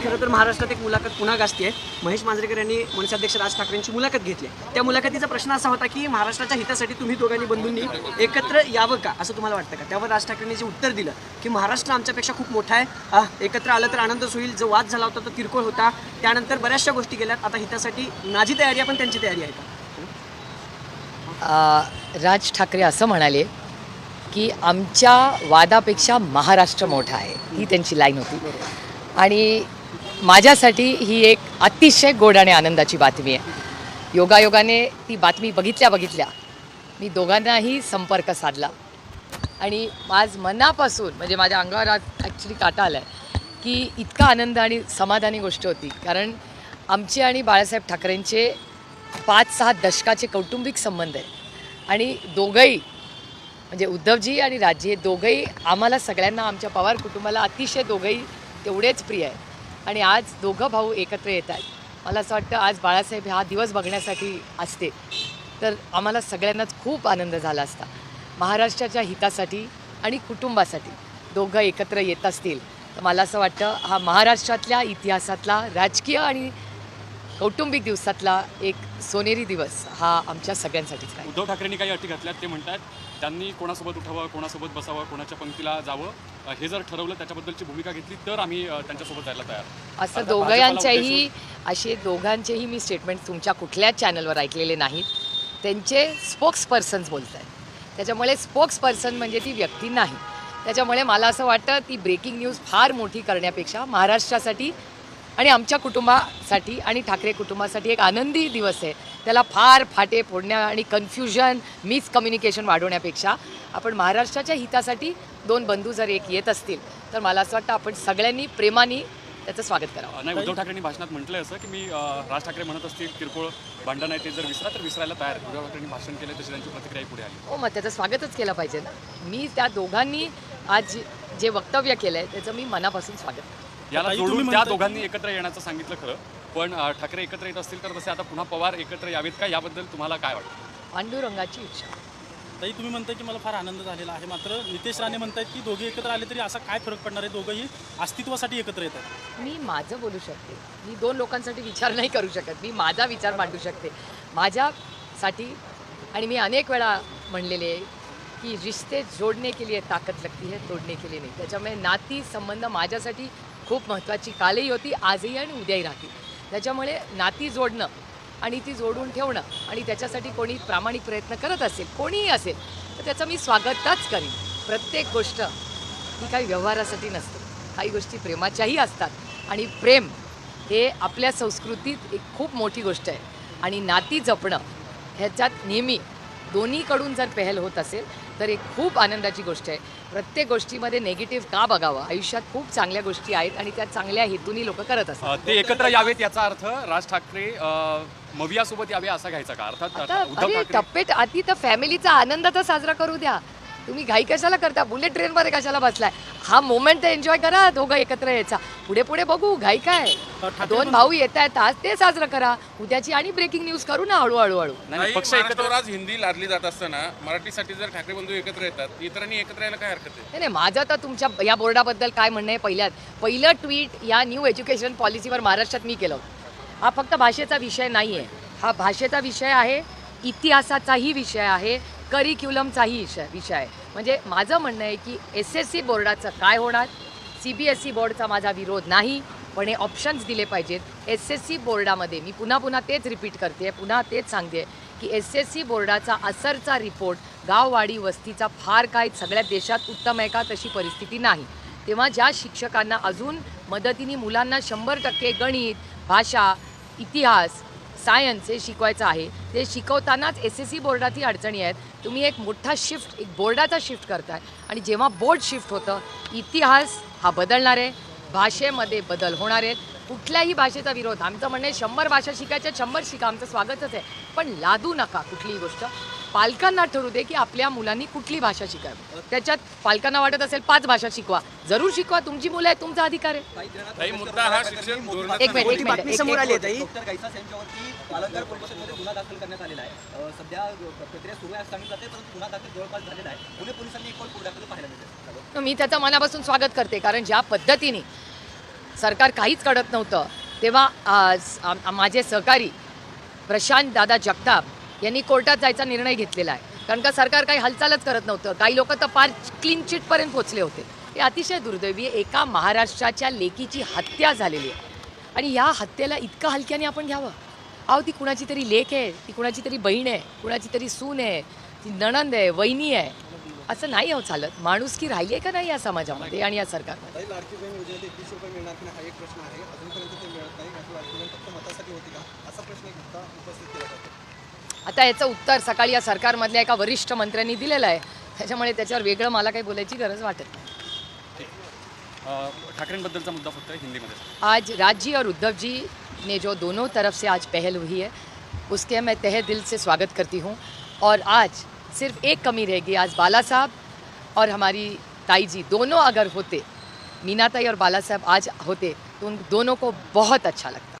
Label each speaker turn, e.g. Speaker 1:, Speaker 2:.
Speaker 1: खरं तर महाराष्ट्रात एक मुलाखत पुन्हा गाजते आहे महेश मांजरेकर यांनी मनसे अध्यक्ष राज ठाकरेंची मुलाखत घेतली. त्या मुलाखतीचा प्रश्न असा होता की महाराष्ट्राच्या हितासाठी तुम्ही दोघांनी बंधूंनी एकत्र यावं का असं तुम्हाला वाटतं का? त्यावर राज ठाकरेंनी जे उत्तर दिलं की महाराष्ट्र आमच्यापेक्षा खूप मोठा आहे एकत्र आलं तर आनंदच होईल जो वाद झाला होता तो किरकोळ होता त्यानंतर बऱ्याचशा गोष्टी गेल्यात आता हितासाठी माझी तयारी आहे पण त्यांची तयारी आहे का?
Speaker 2: राज ठाकरे असं म्हणाले की आमच्या वादापेक्षा महाराष्ट्र मोठा आहे ही त्यांची लाईन होती. आणि माझ्यासाठी ही एक अतिशय गोड आणि आनंदाची बातमी आहे. योगायोगाने ती बातमी बघितल्या बघितल्या मी दोघांनाही संपर्क साधला. आणि आज मनापासून म्हणजे माझ्या अंगावर आज ॲक्च्युली काटा आला आहे की इतका आनंद आणि समाधानी गोष्ट होती. कारण आमचे आणि बाळासाहेब ठाकरेंचे पाच सहा दशकाचे कौटुंबिक संबंध आहे आणि दोघंही म्हणजे उद्धवजी आणि राजजी हे दोघंही आम्हाला सगळ्यांना आमच्या पवार कुटुंबाला अतिशय दोघंही तेवढेच प्रिय आहे आणि आज दोघं भाऊ एकत्र येत आहेत. मला असं वाटतं आज बाळासाहेब हा दिवस बघण्यासाठी असते. तर आम्हाला सगळ्यांनाच खूप आनंद झाला असता. महाराष्ट्राच्या हितासाठी आणि कुटुंबासाठी दोघं एकत्र येत असतील. तर मला असं वाटतं हा महाराष्ट्रातल्या इतिहासातला राजकीय आणि कौटुंबिक दिवसातला एक सोनेरी दिवस हा आमच्या सगळ्यांसाठीच आहे
Speaker 3: उद्धव ठाकरेंनी काही अटी घातल्यात ते म्हणतात त्यांनी कोणासोबत उठावं कोणासोबत बसावं कोणाच्या पंक्तीला जावं हे जर ठरवलं त्याच्याबद्दलची भूमिका घेतली तर आम्ही त्यांच्यासोबत जायला तयार.
Speaker 2: असं दोघांच्याही असे दोघांचेही मी स्टेटमेंट तुमच्या कुठल्याच चॅनलवर ऐकलेले नाहीत. त्यांचे स्पोक्स पर्सन्स बोलत आहेत. त्याच्यामुळे स्पोक्स पर्सन म्हणजे ती व्यक्ती नाही. त्याच्यामुळे मला असं वाटतं ती ब्रेकिंग न्यूज फार मोठी करण्यापेक्षा महाराष्ट्रासाठी आणि आमच्या कुटुंबासाठी आणि ठाकरे कुटुंबासाठी एक आनंदी दिवस आहे. त्याला फार फाटे फोडण्या आणि कन्फ्युजन मिसकम्युनिकेशन वाढवण्यापेक्षा आपण महाराष्ट्राच्या हितासाठी दोन बंधू जर एक येत असतील तर मला असं वाटतं आपण सगळ्यांनी प्रेमाने त्याचं स्वागत करावं.
Speaker 3: नाही उद्धव ठाकरेंनी भाषणात म्हटलंय असं की मी राज ठाकरे म्हणत असतील किरकोळ भांडण आहे ते जर विसरा तर विसरायला तयार. उद्धव ठाकरेंनी भाषण केलं तशी त्यांची प्रतिक्रिया पुढे आली.
Speaker 2: हो मग त्याचं स्वागतच केलं पाहिजे ना. मी त्या दोघांनी आज जे वक्तव्य केलं आहे त्याचं मी मनापासून स्वागत करते.
Speaker 3: याला जोडून त्या दोघांनी एकत्र येण्याचं सांगितलं खरं. पण ठाकरे एकत्र येत असतील तर तसे आता पुन्हा पवार एकत्र यावेत का? याबद्दल तुम्हाला काय वाटतं?
Speaker 2: पांडुरंगाची इच्छा.
Speaker 4: ताई तुम्ही म्हणताय की मला फार आनंद झालेला आहे. मात्र नितेश राणे म्हणतायत की दोघे एकत्र आले तरी असा काय फरक पडणार आहे? दोघंही अस्तित्वासाठी एकत्र येतात.
Speaker 2: मी माझं बोलू शकते. मी दोन लोकांसाठी विचार नाही करू शकत. मी माझा विचार मांडू शकते. माझ्यासाठी आणि मी अनेक वेळा म्हणलेले आहे की रिश्ते जोडणे के लिए ताकद लगती है तोडणे के लिए नाही. त्याच्यामुळे नाती संबंध माझ्यासाठी खूप महत्त्वाची कालही होती आजही आणि उद्याही राहतील. त्याच्यामुळे नाती जोडणं आणि ती जोडून ठेवणं आणि त्याच्यासाठी कोणी प्रामाणिक प्रयत्न करत असेल कोणीही असेल तर त्याचं मी स्वागतच करीन. प्रत्येक गोष्ट ही काही व्यवहारासाठी नसते. काही गोष्टी प्रेमाच्याही असतात आणि प्रेम हे आपल्या संस्कृतीत एक खूप मोठी गोष्ट आहे. आणि नाती जपणं ह्याच्यात नेहमी दोन्हीकडून जर पहल होत असेल तर एक खूप आनंदाची गोष्ट आहे. प्रत्येक गोष्टीमध्ये नेगेटिव्ह का बघावं? आयुष्यात खूप चांगल्या गोष्टी आहेत आणि त्या चांगल्या हेतूनी लोक करत असतात.
Speaker 3: ते एकत्र यावेत याचा अर्थ राज ठाकरे मवियासोबत यावे असा घ्यायचा का? अर्थात
Speaker 2: अरे टप्पेट आधी तर फॅमिलीचा आनंद तर साजरा करू द्या. तुम्ही घाई कशाला करता? बुलेट ट्रेनमध्ये कशाला बसलाय? हा मोमेंट तर एन्जॉय करा दोघं एकत्र यायचा. पुढे पुढे बघू घाई काय? दोन भाऊ येत आहेत आज ते साजरं करा. उद्याची आणि ब्रेकिंग न्यूज करू ना हळूहळू हळू
Speaker 3: नाही,
Speaker 5: नाही,
Speaker 3: पक्ष
Speaker 5: महाराष्ट्रावर आज हिंदी लादली जात असताना मराठीसाठी जर ठाकरे बंधू एकत्र येतात इतरांनी एकत्र यायला काय हरकत आहे?
Speaker 2: नाही नाही माझं तर तुमच्या या बोर्डाबद्दल काय म्हणणं आहे पहिल्यात. पहिलं ट्विट या न्यू एज्युकेशन पॉलिसीवर महाराष्ट्रात मी केलं होतं. हा फक्त भाषेचा विषय नाही आहे हा भाषेचा विषय आहे इतिहासाचाही विषय आहे करिक्युलमचाही विषय विषय आहे. म्हणजे माझं म्हणणं आहे की एस एस सी बोर्डाचं काय होणार? सी बी एस सी बोर्डचा माझा विरोध नाही पण हे ऑप्शन्स दिले पाहिजेत. एस एस सी बोर्डामध्ये मी पुन्हा पुन्हा तेच रिपीट करते पुन्हा तेच सांगते की एस एस सी बोर्डाचा असरचा रिपोर्ट गाववाडी वस्तीचा फार काय सगळ्या देशात उत्तम आहे का तशी परिस्थिती नाही. तेव्हा ज्या शिक्षकांना अजून मदतीने मुलांना शंभर टक्के गणित भाषा इतिहास सायन्स हे शिकवायचं आहे. ते शिकवतानाच एस एस सी बोर्डातही अडचणी आहेत. तुम्ही एक मोठा शिफ्ट एक बोर्डाचा शिफ्ट करताय. आणि जेव्हा बोर्ड शिफ्ट होतं इतिहास हा बदलणार आहे. भाषेमध्ये बदल होणार आहेत. कुठल्याही भाषेचा विरोध. आमचं म्हणणं आहे शंभर भाषा शिकायच्या शंभर शिका. आमचं स्वागतच आहे. पण लादू नका कुठलीही गोष्ट. पालकांना ठरू दे की आपल्या मुलांनी कुठली भाषा शिकावी. त्याच्यात पालकांना वाटत असेल पाच भाषा शिकवा. जरूर शिकवा. तुमची मुलं आहेत तुमचा अधिकार आहे.
Speaker 5: हा
Speaker 2: एक मिनिट
Speaker 1: मोठी
Speaker 2: एक
Speaker 1: बातमी
Speaker 2: मिनिट.
Speaker 1: समोर
Speaker 2: एक-
Speaker 1: आली आहे ताई.
Speaker 6: डॉक्टर गायसास यांच्यावरती पालघर पोलीस स्टेशनमध्ये गुन्हा दाखल करण्यात आलेला आहे. अ, सध्या प्रक्रिया सुरू आहे असं सांगितलं जाते परंतु गुन्हा दाखल जवळपास झालेला आहे. पुणे पोलिसांनी एक पण पुढे दाखल पाहायला मिळते
Speaker 2: मी त्याचं मनापासून स्वागत करते कारण ज्या पद्धतीने सरकार काहीच कळत नव्हतं. तेव्हा माझे सहकारी प्रशांत दादा जगताप यांनी कोर्टात जायचा निर्णय घेतलेला आहे. कारण का सरकार काही हालचालच करत नव्हतं. काही लोक तर फार क्लीन चिटपर्यंत पोचले होते. हे अतिशय दुर्दैवी आहे. एका महाराष्ट्राच्या लेकीची हत्या झालेली आहे. आणि या हत्येला इतकं हलक्याने आपण घ्यावं? अहो ती कुणाची तरी लेख आहे ती कुणाची तरी बहीण आहे कुणाची तरी सून आहे ती नणंद आहे वहिनी आहे. असं नाही हो चालत. माणुसकी राहिली आहे का नाही या समाजामध्ये आणि या सरकारमध्ये?
Speaker 7: ताई लाडकी बहीण योजनेत एकवीस रुपये मिळणार की नाही हा एक प्रश्न आहे. अजूनपर्यंत ते मिळत नाही. का लाडकी बहीण फक्त मतासाठी होती का? असा प्रश्न एक मुद्दा उपस्थित केला जातो.
Speaker 2: आता याचं उत्तर सकाळी या सरकारमधल्या एका वरिष्ठ मंत्र्यांनी दिलेलं आहे. त्याच्यामुळे त्याच्यावर वेगळं मला काही बोलायची गरज वाटत नाही.
Speaker 3: ठाकरेंबद्दलचा मुद्दा फक्त हिंदीमध्ये.
Speaker 2: आज राजी और उद्धव जी ने जो दोनों तरफ से आज पहल हुई है उसके मैं तहे दिल से स्वागत करती हूँ. और आज सिर्फ एक कमी रहेगी आज बाला साहब और हमारी ताई जी। दोनों अगर होते मीना ताई और बाला साहब आज होते तो उन दोनों को बहुत अच्छा लगता।